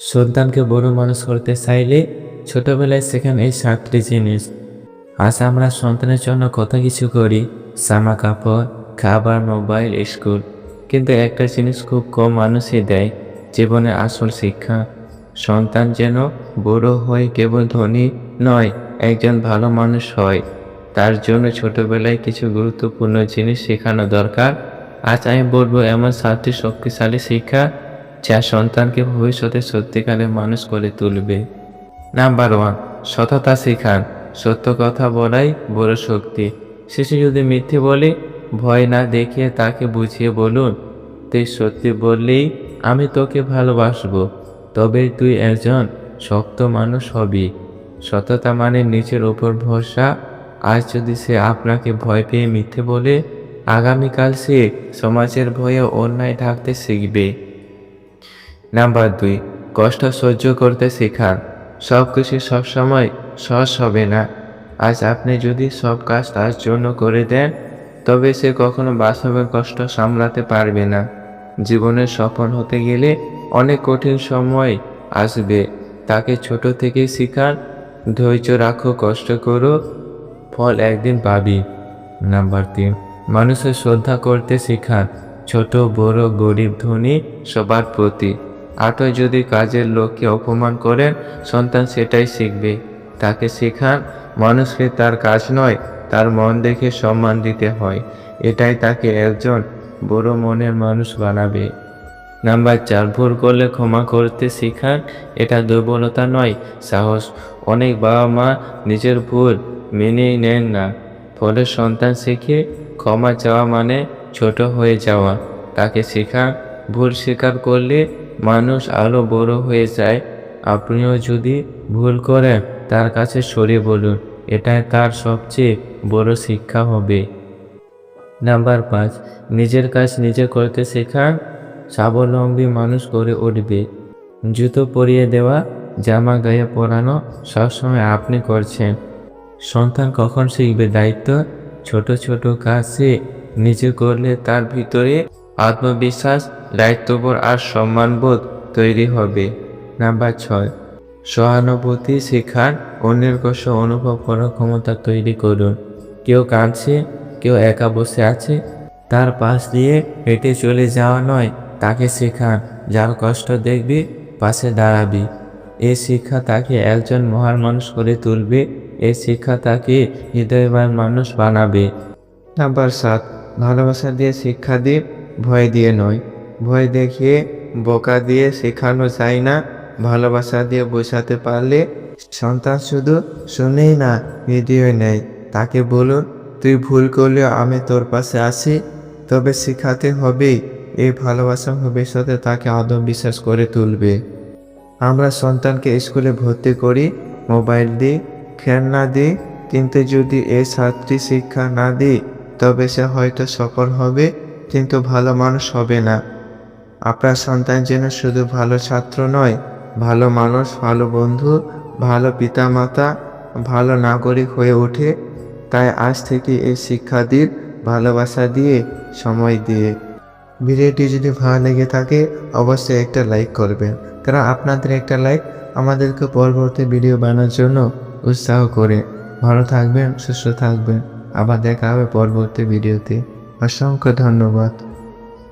সন্তানকে বড় মানুষ করতে চাইলে ছোটবেলায় শেখান এই সাতটি জিনিস। আজ আমরা সন্তানের জন্য কত কিছু করি, জামা কাপড়, খাবার, মোবাইল, স্কুল। কিন্তু একটা জিনিস খুব কম মানুষই দেয় জীবনের আসল শিক্ষা। সন্তান যেন বড় হয়ে কেবল ধনী নয়, একজন ভালো মানুষ হয়। তার জন্য ছোটবেলায় কিছু গুরুত্বপূর্ণ জিনিস শেখানো দরকার। আজ আমি বলব, এমন সাতটি শক্তিশালী শিক্ষা যা সন্তানকে ভবিষ্যতে সত্যিকারের মানুষ করে তুলবে। নাম্বার ওয়ান সততা শেখান। সত্য কথা বলাই বড় শক্তি। শিশু যদি মিথ্যে বলে, ভয় না দেখিয়ে তাকে বুঝিয়ে বলুন, তুই সত্যি বললেই আমি তোকে ভালোবাসবো। তবে তুই একজন শক্ত মানুষ হবি। সততা মানে নিজের ওপর ভরসা। আজ যদি সে আপনাকে ভয় পেয়ে মিথ্যে বলে, আগামীকাল সে সমাজের ভয়ে অন্যায় ঢাকতে শিখবে। নাম্বার দুই, কষ্ট সহ্য করতে শেখান। সব কিছু সবসময় সহজ হবে না। আজ আপনি যদি সব কাজ তার জন্য করে দেন, তবে সে কখনো বাস্তবের কষ্ট সামলাতে পারবে না। জীবনে সফল হতে গেলে অনেক কঠিন সময় আসবে। তাকে ছোট থেকেই শেখান, ধৈর্য রাখো, কষ্ট করো, ফল একদিন পাবি। নাম্বার তিন, মানুষের শ্রদ্ধা করতে শেখান। ছোট, বড়, গরিব, ধনী সবার প্রতি। আটয় যদি কাজের লোককে অপমান করেন, সন্তান সেটাই শিখবে। তাকে শেখান, মানুষকে তার কাজ নয়, তার মন দেখে সম্মান দিতে হয়। এটাই তাকে একজন বড় মনের মানুষ বানাবে। নাম্বার চার, ভুল করলে ক্ষমা করতে শেখান, এটা দুর্বলতা নয়, সাহস। অনেক বাবা মা নিজের ভুল মেনেই নেন না। ফলে সন্তান শিখে ক্ষমা চাওয়া মানে ছোট হয়ে যাওয়া। তাকে শেখান, ভুল স্বীকার করলে মানুষ আরও বড় হয়ে যায়, আপনিও যদি ভুল করেন, তার কাছে সরে বলুন, এটাই তার সবচেয়ে বড় শিক্ষা হবে। নাম্বার পাঁচ, নিজের কাজ নিজে করতে শেখান। স্বাবলম্বী মানুষ করে উঠবে। জুতো পরিয়ে দেওয়া, জামা গায়ে পরানো, সবসময় আপনি করছেন। সন্তান কখন শিখবে দায়িত্ব? ছোট ছোট কাজ সে নিজে করলে তার ভিতরে আত্মবিশ্বাস, দায়িত্ববোধ আর সম্মানবোধ তৈরি হবে। নাম্বার ছয়, সহানুভূতি শেখান অন্যের কষ্ট অনুভব করার ক্ষমতা তৈরি করুন। কেউ কাঁদছে, কেউ একা বসে আছে, তার পাশ দিয়ে হেঁটে চলে যাওয়া নয়, তাকে শেখান, যার কষ্ট দেখবি, পাশে দাঁড়াবি। এই শিক্ষা তাকে একজন মহান মানুষ করে তুলবে এই শিক্ষা তাকে হৃদয়বান মানুষ বানাবে। নাম্বার সাত, ভালোবাসা দিয়ে শিক্ষা দিন। ভয় দিয়ে নয়। ভয় দেখিয়ে বোকা দিয়ে শেখানো যায় না। ভালোবাসা দিয়ে বোঝাতে পারলে সন্তান শুধু শুনেই না ভিডিও নেয়। তাকে বলুন, তুই ভুল করলেও আমি তোর পাশে আছি। তবে শেখাতে হবেই। এই ভালোবাসা ভবিষ্যতে তাকে আদম বিশ্বাস করে তুলবে। আমরা সন্তানকে স্কুলে ভর্তি করি, মোবাইল দিই, খেলনা দিই, কিন্তু যদি এই সাতটি শিক্ষা না দিই, তবে সে হয়তো সফল হবে। কিন্তু ভালো মানুষ হবে না। আপনার সন্তান যেন শুধু ভালো ছাত্র নয়, ভালো মানুষ, ভালো বন্ধু, ভালো পিতামাতা, ভালো নাগরিক হয়ে ওঠে। তাই আজ থেকে এই শিক্ষা দিন, ভালোবাসা দিয়ে, সময় দিয়ে। ভিডিওটি যদি ভালো লেগে থাকে, অবশ্যই একটা লাইক করবেন। কারণ আপনাদের একটা লাইক আমাদেরকে পরবর্তী ভিডিও বানানোর জন্য উৎসাহ করে। ভালো থাকবেন, সুস্থ থাকবেন। আবার দেখা হবে পরবর্তী ভিডিওতে। অসংখ্য ধন্যবাদ।